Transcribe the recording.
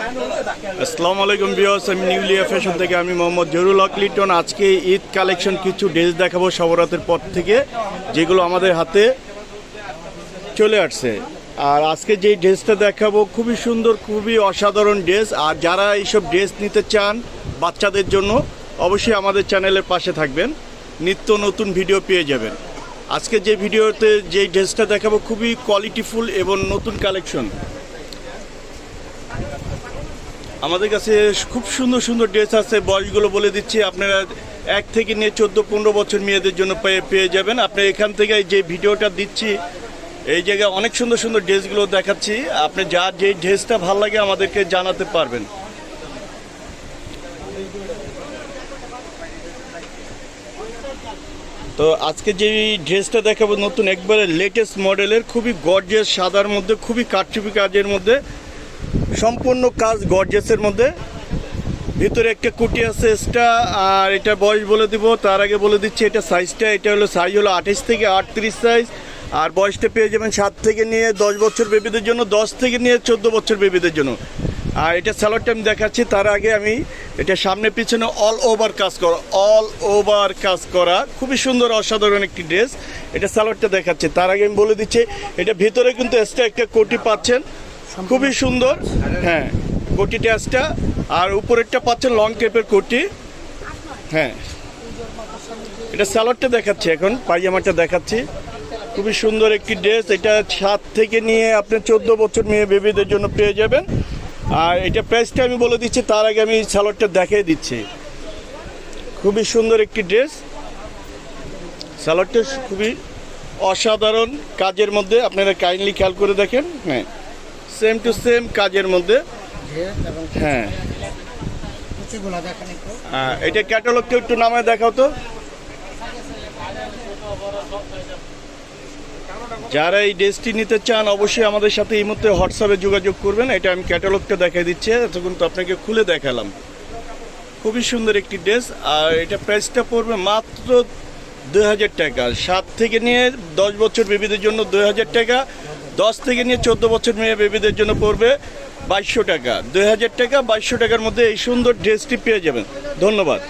আসসালামু আলাইকুম বিয়স আমি নিউলিয়া ফ্যাশন থেকে আমি মোহাম্মদ জহুরুল হক লিটন। আজকে ঈদ কালেকশন কিছু ড্রেস দেখাবো সবরাতের পর থেকে, যেগুলো আমাদের হাতে চলে আসছে। আর আজকে যে ড্রেসটা দেখাবো, খুবই সুন্দর, খুবই অসাধারণ ড্রেস। আর যারা এইসব ড্রেস নিতে চান বাচ্চাদের জন্য, অবশ্যই আমাদের চ্যানেলের পাশে থাকবেন, নিত্য নতুন ভিডিও পেয়ে যাবেন। আজকে যে ভিডিওতে যে ড্রেসটা দেখাবো, খুবই কোয়ালিটিফুল এবং নতুন কালেকশন আমাদের কাছে খুব সুন্দর সুন্দর ড্রেস আছে, বয়সগুলো বলে দিচ্ছি। আপনারা এক থেকে নিয়ে চোদ্দ, পনেরো বছর মেয়েদের জন্য পেয়ে পেয়ে যাবেন। আপনি এখান থেকে যে ভিডিওটা দিচ্ছি, এই জায়গায় অনেক সুন্দর সুন্দর ড্রেসগুলো দেখাচ্ছি। আপনি যার যে ড্রেসটা ভালো লাগে আমাদেরকে জানাতে পারবেন। তো আজকে যে ড্রেসটা দেখাবো নতুন, একবারে লেটেস্ট মডেলের খুবই গর্জিয়াস সাদার মধ্যে, খুবই কাটচুপি কাজের মধ্যে। সম্পূর্ণ কাজ গর্জেসের মধ্যে। ভিতরে একটা কুটি আছে এক্সট্রা আর এটা বয়স বলে দিব, তার আগে বলে দিচ্ছি এটা সাইজটা এটা হলো সাইজ হলো আঠাশ থেকে আটত্রিশ সাইজ আর বয়সটা পেয়ে যাবেন সাত থেকে নিয়ে দশ বছর বেবিদের জন্য, দশ থেকে নিয়ে চোদ্দ বছর বেবিদের জন্য। আর এটা স্যালোডটা আমি দেখাচ্ছি, তার আগে আমি এটা সামনে পিছনে অল ওভার কাজ করা অল ওভার কাজ করা। খুবই সুন্দর, অসাধারণ একটি ড্রেস এটা স্যালোডটা দেখাচ্ছে, তার আগে আমি বলে দিচ্ছি, এটা ভিতরে কিন্তু এক্সট্রা একটা কোটি পাচ্ছেন। খুবই সুন্দর হ্যাঁ কোটি ট্যাচটা আর উপরেরটা পাচ্ছেন লং টেপের কোটি। হ্যাঁ এটা স্যালাডটা দেখাচ্ছি এখন পায়জামাটা দেখাচ্ছি। খুবই সুন্দর একটি ড্রেস এটা সাত থেকে নিয়ে আপনি চোদ্দ বছর মেয়ে বেবিদের জন্য পেয়ে যাবেন। আর এটা প্রাইসটা আমি বলে দিচ্ছি তার আগে আমি স্যালাডটা দেখিয়ে দিচ্ছি। খুবই সুন্দর একটি ড্রেস। স্যালাডটা খুবই অসাধারণ কাজের মধ্যে আপনারা কাইন্ডলি খেয়াল করে দেখেন হ্যাঁ। সেম টু সেম কাজের মধ্যে। হ্যাঁ। আহ, এটা ক্যাটালগটা একটু নামায় দেখাও তো। যারা এই ড্রেসটি নিতে চান অবশ্যই আমাদের সাথে এই মুহূর্তে হোয়াটসঅ্যাপে যোগাযোগ করবেন। এটা আমি ক্যাটালগটা দেখাই দিচ্ছি। এতক্ষণ তো আপনাকে খুলে দেখালাম। খুবই সুন্দর একটি ড্রেস। আর এটা প্রাইসটা পড়বে মাত্র দুই হাজার টাকা। সাত থেকে নিয়ে দশ বছর বেবিদের জন্য দুই হাজার টাকা। দশ থেকে নিয়ে চোদ্দ বছর মেয়ে বেবিদের জন্য পড়বে বাইশশো টাকা। দুই হাজার টাকা বাইশশো টাকার মধ্যে এই সুন্দর ড্রেসটি পেয়ে যাবেন। ধন্যবাদ।